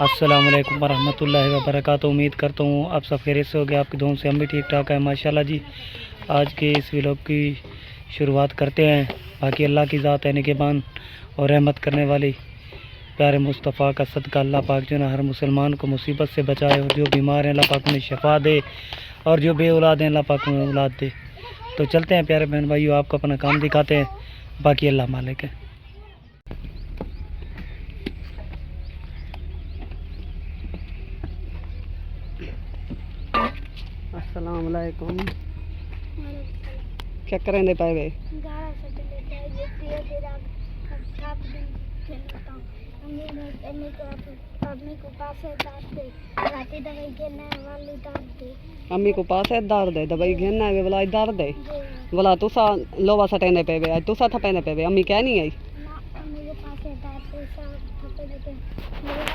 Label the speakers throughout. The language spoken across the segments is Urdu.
Speaker 1: السلام علیکم ورحمۃ اللہ وبرکاتہ۔ امید کرتا ہوں آپ سب خیریت سے ہوگے آپ کی دھوم سے ہم بھی ٹھیک ٹھاک ہیں۔ ماشاءاللہ جی آج کے اس ویلوگ کی شروعات کرتے ہیں۔ باقی اللہ کی ذات ہے نگبان اور رحمت کرنے والی پیارے مصطفیٰ کا صدقہ اللہ پاک جو نا، ہر مسلمان کو مصیبت سے بچائے اور جو بیمار ہیں اللہ پاک انہیں شفا دے اور جو بے اولاد ہیں اللہ پاک میں اولاد دے۔ تو چلتے ہیں پیارے بہن بھائیو، آپ کو اپنا کام دکھاتے ہیں۔ باقی اللہ مالک ہے۔
Speaker 2: السلام علیکم۔ کیا کریں دے پائے گئے امی کو پاس ہے دار دے دبائی گھننا ہے بلا دار دے۔ بلا تو سا تسا سا ٹینے پہ بے تو سا تھا پہنے پہ بے امی کہہ نہیں آئی؟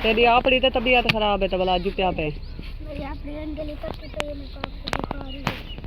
Speaker 3: تیری
Speaker 2: آپڑی تے طبیعت خراب ہے تو بلا اج پیا پے۔
Speaker 3: میری آپڑی انگلی پکی پئی ہے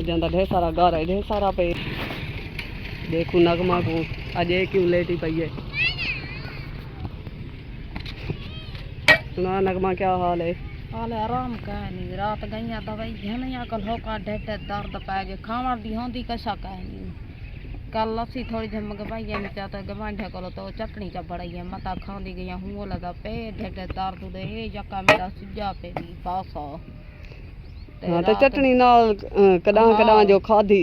Speaker 2: ਜਾਂਦਾ ਢੇਰ ਸਾਰਾ ਘਰ ਹੈ ਢੇਰ ਸਾਰਾ ਪਏ ਦੇਖੋ ਨਗਮਾ ਕੋ ਅਜੇ ਕਿਉਂ ਲੇਟੀ ਪਈ ਹੈ ਸੁਣਾ ਨਗਮਾ ਕੀ ਹਾਲ ਹੈ
Speaker 4: ਹਾਲੇ ਆਰਾਮ ਕਹਿਨੀ ਰਾਤ ਗਈਆਂ ਦਵਾਈ ਘਣੀਆਂ ਕਲ ਹੋ ਕਾ ਢਿੱਡ ਦਰਦ ਪੈ ਗਿਆ ਖਾਵਣ ਦੀ ਹੁੰਦੀ ਕਸ਼ਾ ਕਹਿਨੀ ਕੱਲ ਅਸੀਂ ਥੋੜੀ ਜਿਹੀ ਮੰਗਵਾਈ ਐ ਚਾ ਤਾਂ ਗਵਾਂਢੇ ਕੋਲ ਤੋਂ ਚਟਣੀ ਚ ਬੜਾਈ ਐ ਮਤਾ ਖਾਂਦੀ ਗਈਆਂ ਹੂੰ ਲਗਾ ਪੇ ਢਿੱਡ ਦਰਦ ਦੇ ਇਹ ਜੱਕਾ ਮੇਰਾ ਸਿੱਜਾ ਪੇ ਵੀ ਪਾਸਾ ਹਾਂ ਤੇ ਚਟਣੀ
Speaker 2: ਨਾਲ ਕਦਾਂ ਕਦਾਂ ਜੋ ਖਾਧੀ।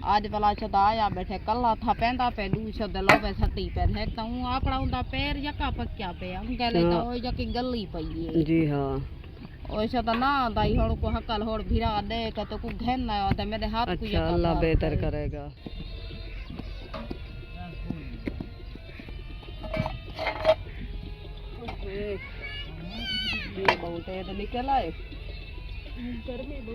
Speaker 4: آج بلا شد آیا بیٹھے کلا تھا پیندہ پہ دو شد لو بے ستی پہ رہے تا ہوں آکڑا ہوں دا پیر یکا پکیا پہ ہم کہہ لے دا ہو جاکی گلی پہ یہ
Speaker 2: جی ہاں
Speaker 4: اوہ شد نا دا ہی ہون کو حقل ہون بھیرا دے کہ تو کو گھن نا دا میرے ہاتھ کو یکا اللہ بہتر
Speaker 2: کرے گا
Speaker 5: Okay.
Speaker 2: Do you want to?
Speaker 5: ગરમી બહુ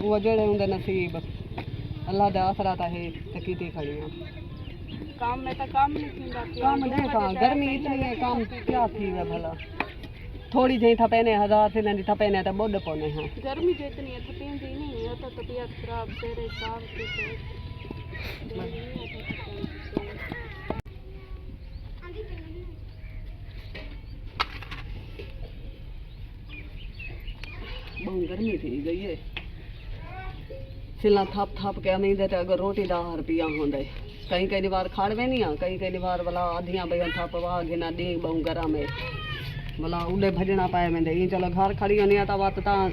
Speaker 2: وہ جڑے ہوں۔ نصیب۔ اللہ دا آسرا تا ہے تکی تے کھڑی ہوں
Speaker 5: کام میں تا کام نہیں کھڑی کام نہیں کھڑی گرمی اتنی ہے کام کیا تھی ہے بھلا۔
Speaker 2: تھوڑی جہیں تھا پہنے ہزار سے نہیں تھا پہنے تا بڑھ پونے ہیں۔
Speaker 5: گرمی جہتنی ہے تھا پہنے جہی نہیں ہے تا تبیہ اتراب دے رہے کام کی تے
Speaker 2: ગરમી થઈ ગઈ છે છેલ્લા થાપ થાપ કે અમે ઇધર અગર રોટી દહ રૂપિયા હોંદે કઈ કઈ વાર ખાડ વેની આ કઈ કઈ વાર ભલા આધિયા ભાઈ થાપ વાઘ ના દી બહુ ગરા મે ભલા ઉડે ભજણા પાય મેં ઈ ચલો ઘર ખડી અને આ વાત તા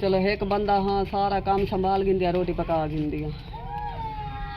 Speaker 2: ચલો એક બંદા હા સારા કામ સંભાਲ ગિંદિયા રોટી પકા ગિંદિયા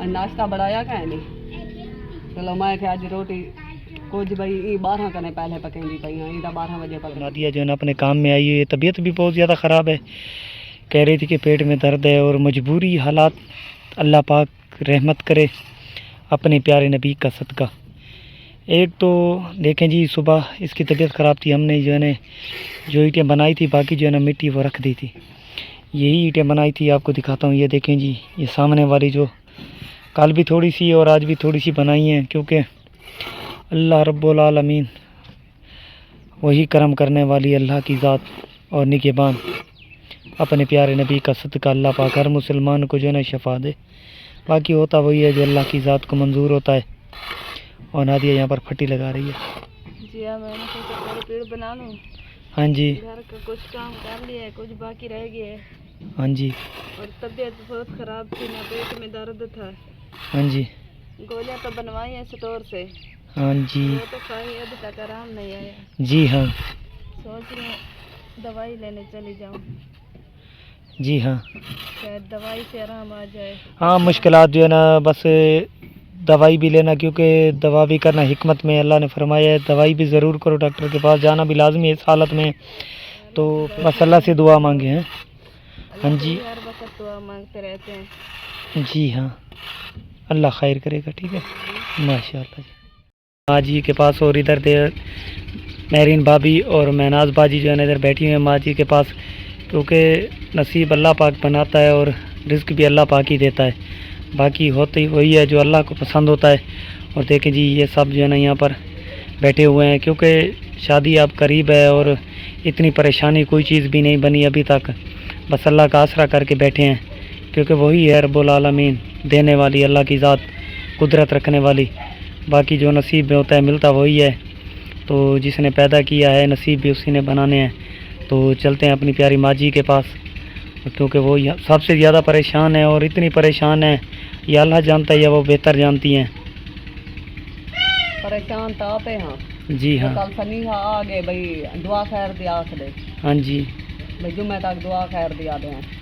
Speaker 2: ناشتہ بڑھایا گیا نہیں؟ چلو تھے بارہ کرنے پہلے پکیں گی پہ یہ بارہ بجے
Speaker 1: دیا جو ہے اپنے کام میں آئی ہوئی طبیعت بھی بہت زیادہ خراب ہے۔ کہہ رہی تھی کہ پیٹ میں درد ہے اور مجبوری حالات اللہ پاک رحمت کرے، اپنے پیارے نبی کا صدقہ۔ ایک تو دیکھیں جی صبح اس کی طبیعت خراب تھی، ہم نے جو ہے نا، جو اینٹیں بنائی تھی، باقی جو ہے نا، مٹی وہ رکھ دی تھی۔ یہی اینٹیں بنائی تھی، آپ کو دکھاتا ہوں۔ یہ دیکھیں جی یہ سامنے والی جو کل بھی تھوڑی سی اور آج بھی تھوڑی سی بنائی ہیں کیونکہ اللہ رب العالمین وہی کرم کرنے والی اللہ کی ذات اور نگبان اپنے پیارے نبی کا صدقہ اللہ پاک ہر مسلمان کو جو ہے نا شفا دے۔ باقی ہوتا وہی ہے جو اللہ کی ذات کو منظور ہوتا ہے۔ اور نادیہ یہاں پر پھٹی لگا رہی ہے۔
Speaker 5: جی ہاں میں نے پیڑ بنا لوں۔
Speaker 1: ہاں جی۔
Speaker 5: گھر کا کچھ کام کر لیا ہے کچھ باقی رہ گیا ہے۔
Speaker 1: ہاں جی۔
Speaker 5: اور طبیعت بہت خراب تھی نہ پیٹ میں درد تھا۔ ہاں
Speaker 1: جی۔
Speaker 5: گولیاں تو بنوائی ہیں سٹور سے۔
Speaker 1: ہاں جی۔ وہ
Speaker 5: تو کھائی ابھی تک آرام نہیں آیا۔
Speaker 1: جی ہاں۔
Speaker 5: سوچ رہی ہوں دوائی لینے چلی جاؤں۔
Speaker 1: جی ہاں۔
Speaker 5: شاید دوائی سے آرام آ جائے۔ ہاں مشکلات
Speaker 1: جو ہے نا بس دوائی بھی لینا کیونکہ دوا بھی کرنا حکمت میں اللہ نے فرمایا ہے۔ دوائی بھی ضرور کرو ڈاکٹر کے پاس جانا بھی لازمی ہے اس حالت میں۔
Speaker 5: تو بس اللہ سے دعا مانگے
Speaker 1: ہیں۔
Speaker 5: ہاں جی۔ ہر وقت دعا مانگتے رہتے ہیں۔
Speaker 1: جی ہاں۔ اللہ خیر کرے گا، ٹھیک ہے۔ ماشاء اللہ جی۔ ماں جی کے پاس اور ادھر دیر مہرین بھابھی اور مہناز باجی جو ہے نا، ادھر بیٹھی ہوئی ہیں۔ ماں جی کے پاس، کیونکہ نصیب اللہ پاک بناتا ہے اور رزق بھی اللہ پاک ہی دیتا ہے۔ باقی ہوتی وہی ہے جو اللہ کو پسند ہوتا ہے۔ اور دیکھیں جی یہ سب جو ہے نا یہاں پر بیٹھے ہوئے ہیں۔ کیونکہ شادی اب قریب ہے اور اتنی پریشانی کوئی چیز بھی نہیں بنی ابھی تک۔ بس اللہ کا آسرا کر کے بیٹھے ہیں۔ کیونکہ وہی ہے رب العالمین دینے والی اللہ کی ذات قدرت رکھنے والی۔ باقی جو نصیب میں ہوتا ہے ملتا وہی ہے۔ تو جس نے پیدا کیا ہے نصیب بھی اسی نے بنانے ہیں۔ تو چلتے ہیں اپنی پیاری ماجی کے پاس۔ کیونکہ وہ سب سے زیادہ پریشان ہے اور اتنی پریشان ہے یہ اللہ جانتا ہے یا وہ بہتر جانتی ہیں۔
Speaker 2: پریشان تو ہاں۔
Speaker 1: جی ہاں۔
Speaker 2: کل سنیحا آگے بھائی دعا خیر دیا
Speaker 1: ہاں جی۔
Speaker 2: بھائی جمعہ تک دعا خیر دیا دیں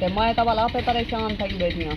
Speaker 2: ਤੇ ਮੈਂ ਤਾਂ ਵਾਲਾ ਆਪੇ ਪਰੇਸ਼ਾਨ થઈ ਬੈਠੀ ਹਾਂ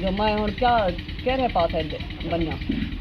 Speaker 2: ਜੋ ਮੈਂ ਹੁਣ ਕਿਆ ਕਹਿ ਰਹੇ ਪਾਸ ਹੈ ਬਨਿਆ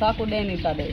Speaker 2: ਸਾਕੂ ਦੇ ਨਹੀਂ ਤਾਂ ਦੇ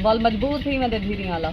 Speaker 2: ਬਲ ਮਜਬੂਰ ਸੀ ਮੈਂ ਤੇ ਧੀਰੀਆਂ ਵਾਲਾ।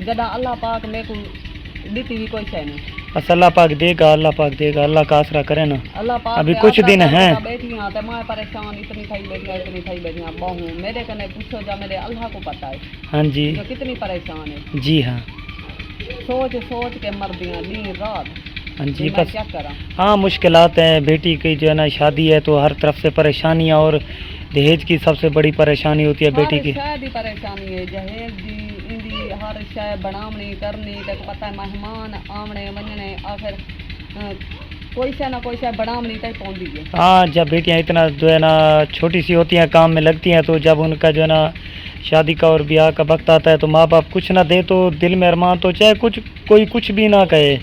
Speaker 2: ਜਦਾਂ ਅੱਲਾਹ ਪਾਕ ਮੇਰੇ ਕੋਲ
Speaker 1: بس اللہ پاک دے گا اللہ پاک دے گا اللہ کا آسرا کرے نا
Speaker 2: اللہ ابھی کچھ دن ہیں
Speaker 1: ہاں جی
Speaker 2: کتنی پریشان ہے
Speaker 1: جی ہاں
Speaker 2: سوچ سوچ کے مردیاں رات
Speaker 1: ہاں جی بس ہاں مشکلات ہیں بیٹی کی جو ہے نا شادی ہے تو ہر طرف سے پریشانیاں اور دہیج کی سب سے بڑی پریشانی ہوتی ہے بیٹی کی
Speaker 2: پریشانی ہے جہیز ہر شے بناونی کرنی تے پتہ ہے مہمان آونے ونجنے آخر کوئی شے نہ کوئی شے بناونی تے پوندی ہے۔
Speaker 1: ہاں جب بیٹیاں اتنا جو ہے نا چھوٹی سی ہوتی ہیں کام میں لگتی ہیں تو جب ان کا جو ہے نا شادی کا اور بیاہ کا وقت آتا ہے تو ماں باپ کچھ نہ دے تو دل میں ارمان تو چاہے کچھ کوئی کچھ بھی نہ کہے۔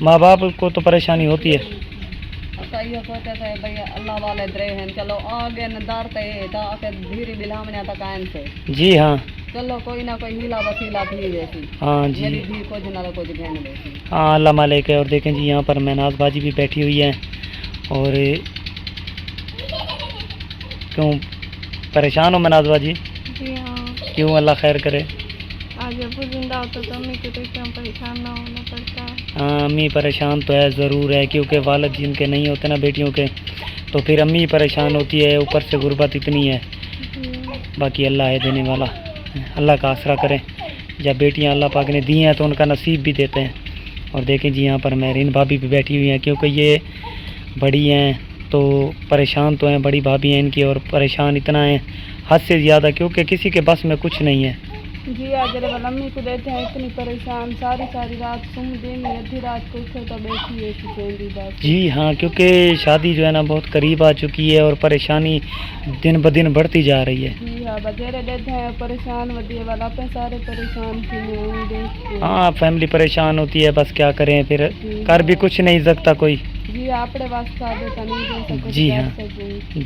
Speaker 1: ماں باپ کو تو پریشانی ہوتی ہے۔
Speaker 5: اچھا،
Speaker 2: صحیح سوچے تھے بھئی اللہ والے درے ہیں چلو آگے ندار تے دا کے دھیری بلاونے تا کائن سے۔
Speaker 1: جی ہاں۔ ہاں اللہ مالک ہے اور دیکھیں جی یہاں پر مہناز باجی بھی بیٹھی ہوئی ہے اور کیوں پریشان ہو مناز بازی کیوں اللہ خیر کرے ہاں امی پریشان تو ہے ضرور ہے کیونکہ والد جن کے نہیں ہوتے نا بیٹیوں کے تو پھر امی پریشان ہوتی ہے اوپر سے غربت اتنی ہے باقی اللہ ہے دینے والا اللہ کا آسرا کریں۔ جب بیٹیاں اللہ پاک نے دی ہیں تو ان کا نصیب بھی دیتے ہیں۔ اور دیکھیں جی یہاں پر مہرین بھابھی بھی بیٹھی ہوئی ہیں کیونکہ یہ بڑی ہیں تو پریشان تو ہیں، بڑی بھابھی ہیں ان کی اور پریشان اتنا ہیں، حد سے زیادہ کیونکہ کسی کے بس میں کچھ نہیں ہے۔
Speaker 5: گیا ذرا امی کو دیتے ہیں اتنی پریشان ساری ساری رات سن دن میں ادھی رات کو اٹھے تو بیٹھی ہے کسی بات۔
Speaker 1: جی ہاں کیونکہ شادی جو ہے نا بہت قریب آ چکی ہے اور پریشانی دن بہ دن بڑھتی جا رہی ہے۔
Speaker 5: جی ہاں بجیرے دیتے ہیں پریشان ودیے والا پہ سارے پریشان تھی ہاں
Speaker 1: فیملی پریشان ہوتی ہے بس کیا کریں پھر
Speaker 5: جی ہاں۔ کر بھی
Speaker 1: کچھ نہیں سکتا کوئی۔
Speaker 5: جی آپ نے واسطہ جی ہاں۔ جی۔